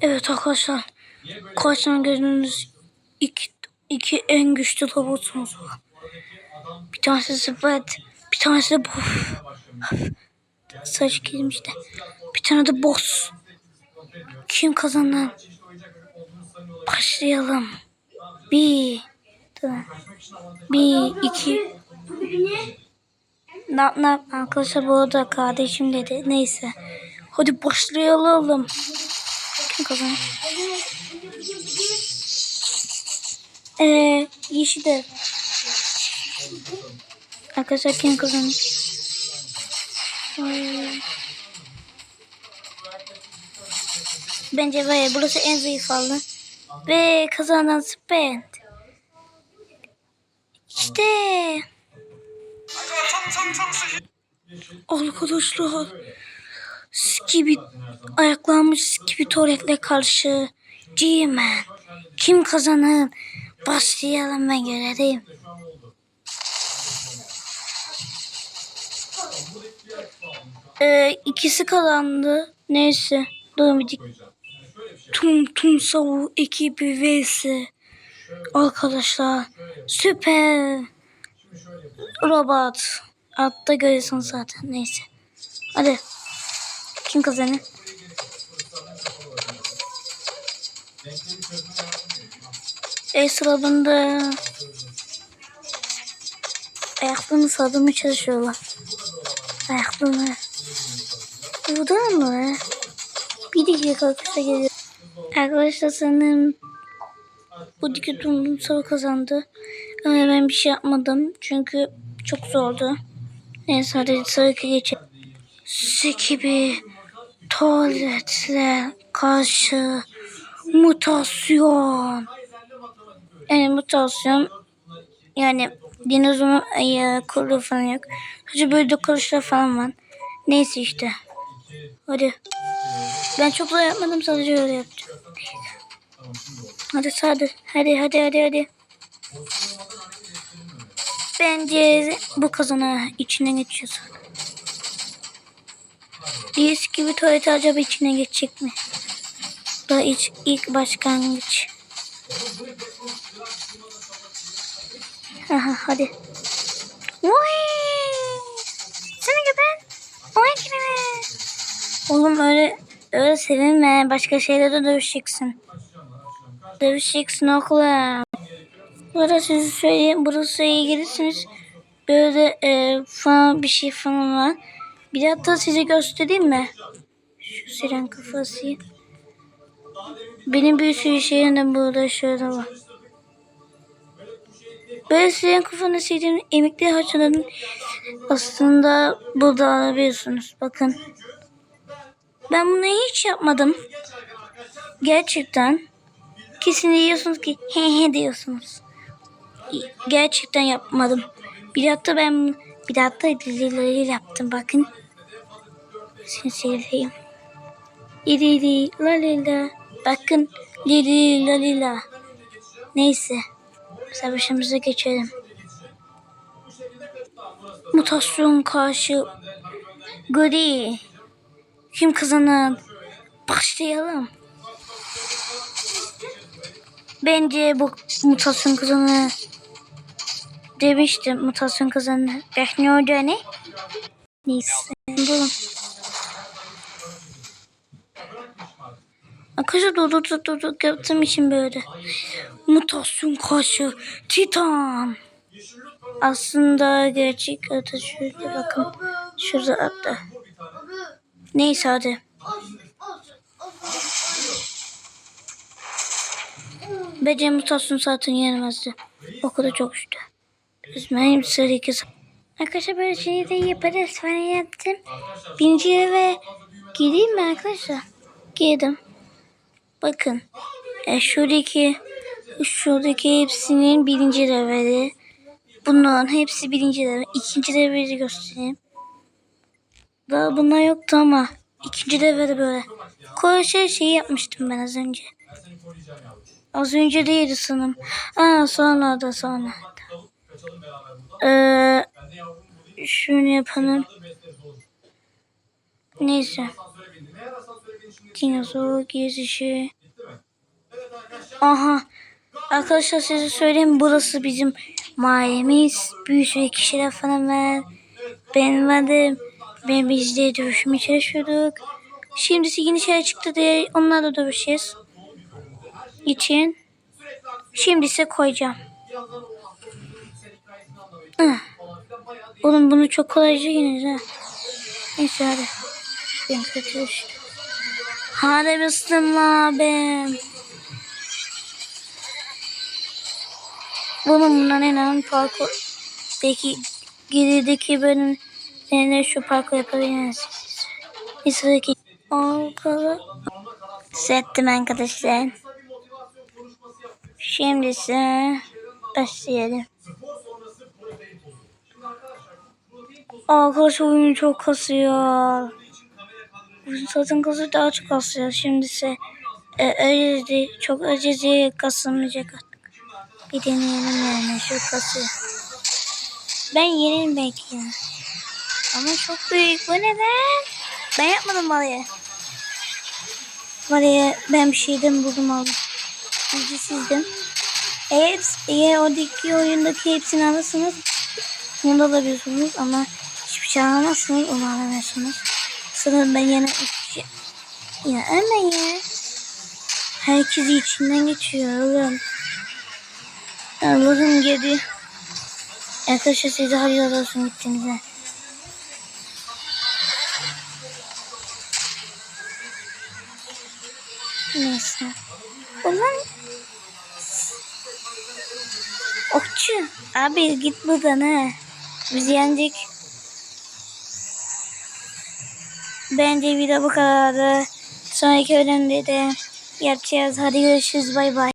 Evet arkadaşlar. Karşıdan gördüğünüz iki, iki en güçlü robotumuz var. Bir tanesi Sprat, bir tanesi de Boss. Saç girmişti. Bir tane de Boss. Kim kazanan? Başlayalım. Bir, bir, iki. Ne ne arkadaşlar bu arada kardeşim dedi. Neyse. Hadi başlayalım. Kim kazanır? Ee, yeşil de. Arkadaşlar kim kazanır? Bence var burası en zayıf alan. Ve kazanan Spend. İşte. Arkadaşlar. Skibi ayaklanmış Skibi Torek'le karşı G-Man. Kim kazanır? Başlayalım ben görelim. Ee, ikisi kazandı. Neyse. Dik- Tum Tum Savu ekibi vs. Arkadaşlar süper robot. Altta görüyorsun zaten. Neyse. Hadi. Kim kazanır? E sırabında ayaklarını sardırmaya çalışıyorlar. Ayaklarını. Burada mı? Bir dakika kısa geliyor. Arkadaşlar sanırım bu diki turnuva sarı kazandı. Ama ben bir şey yapmadım. Çünkü çok zordu. Neyse hadi sarı geçelim. Sekibi tuvaletle karşı mutasyon. Yani mutasyon yani dinozorun ya kolu falan yok. Sadece böyle dokunuşlar falan var. Neyse işte. Hadi. Ben çok zor yapmadım sadece öyle yaptım. Hadi hadi hadi hadi hadi hadi. Bence bu kazana içine geçiyor. Diğer gibi tuvalet acaba içine geçecek mi? Daha ilk, ilk başlangıç. Aha hadi. Vay! Seni gibi. Vay gibi. Oğlum öyle öyle sevinme. Başka şeylerde dövüşeceksin. Dövüşeceksin oğlum. Bu arada size söyleyeyim. Burası iyi gelirsiniz. Böyle e, falan bir şey falan var. Bir hatta size göstereyim mi? Şu siren kafası. Benim bir sürü şeyim de burada şöyle var. Böyle siren kafanı sildiğim emekli harçların aslında burada alabiliyorsunuz. Bakın. Ben bunu hiç yapmadım. Gerçekten. Kesin diyorsunuz ki he he diyorsunuz. Gerçekten yapmadım. Bir hatta ben bir hatta dizileri yaptım bakın. Seni seveyim. Lili la lila. Bakın lili la lila. Neyse. Savaşımıza geçelim. Mutasyon karşı Gri. Kim kazanır? Başlayalım. Bence bu mutasyon kazanır. Demiştim mutasyon kazanır. Ne oldu ne? Neyse. Durun. Arkadaşlar dur dur dur dur yaptığım için böyle. Mutasyon karşı Titan. Aslında gerçek adı şurada bakın. Şurada adı. Neyse hadi. Bence mutasyon zaten yenemezdi. O kadar çok işte. Benim sıra iki Arkadaşlar böyle şeyi de yaparız falan yaptım. Birinci eve gireyim mi arkadaşlar? Girdim. Bakın. E, şuradaki şuradaki hepsinin birinci leveli. Bunların hepsi birinci level. İkinci leveli göstereyim. Daha bunlar yoktu ama ikinci leveli böyle. Koşa şey yapmıştım ben az önce. Az önce değildi sanırım. Aa sonra da sonra. Ee, şunu yapalım. Neyse. Dinozor gezişi. Aha. Arkadaşlar size söyleyeyim burası bizim mahallemiz. Bir sürü kişiler falan var. Ben vardım. Ben bizde dövüşmeye çalışıyorduk. Şimdi yeni şeyler çıktı diye onlarla dövüşeceğiz. için. Şimdi ise koyacağım. Oğlum bunu çok kolayca yeniriz ha. Neyse hadi. Ben kötü. Hadi bismillah abim. Bunun bundan en önemli parkur. Peki gerideki bölümlerinde şu parkur yapabiliriz. Bir sıradaki Arkadaşlar. Settim arkadaşlar. Şimdi ise başlayalım. Arkadaşlar oyun çok kasıyor. Zaten kasıyor daha çok kasıyor. Şimdi ise e, de çok acıcı kasılmayacak artık. Bir deneyelim yani şu kasıyor. Ben yenerim belki ya. Ama çok büyük. Bu ne ben? Ben yapmadım balayı. Balayı ben bir şeyden buldum aldım. Önce sizden. Eğer, eğer oradaki oyundaki hepsini alırsınız bunu da alabiliyorsunuz ama hiçbir alamazsınız onu alamıyorsunuz. Sanırım ben yine ya ama ya. Herkes içinden geçiyor oğlum. Allah'ım geri. Arkadaşlar size hayırlı olsun gittiğinize. Neyse. Ulan. Okçu. Abi git buradan ha. Biz yendik. Bence video bu kadardı. Sonraki bölümde de yapacağız. Hadi görüşürüz. Bay bay.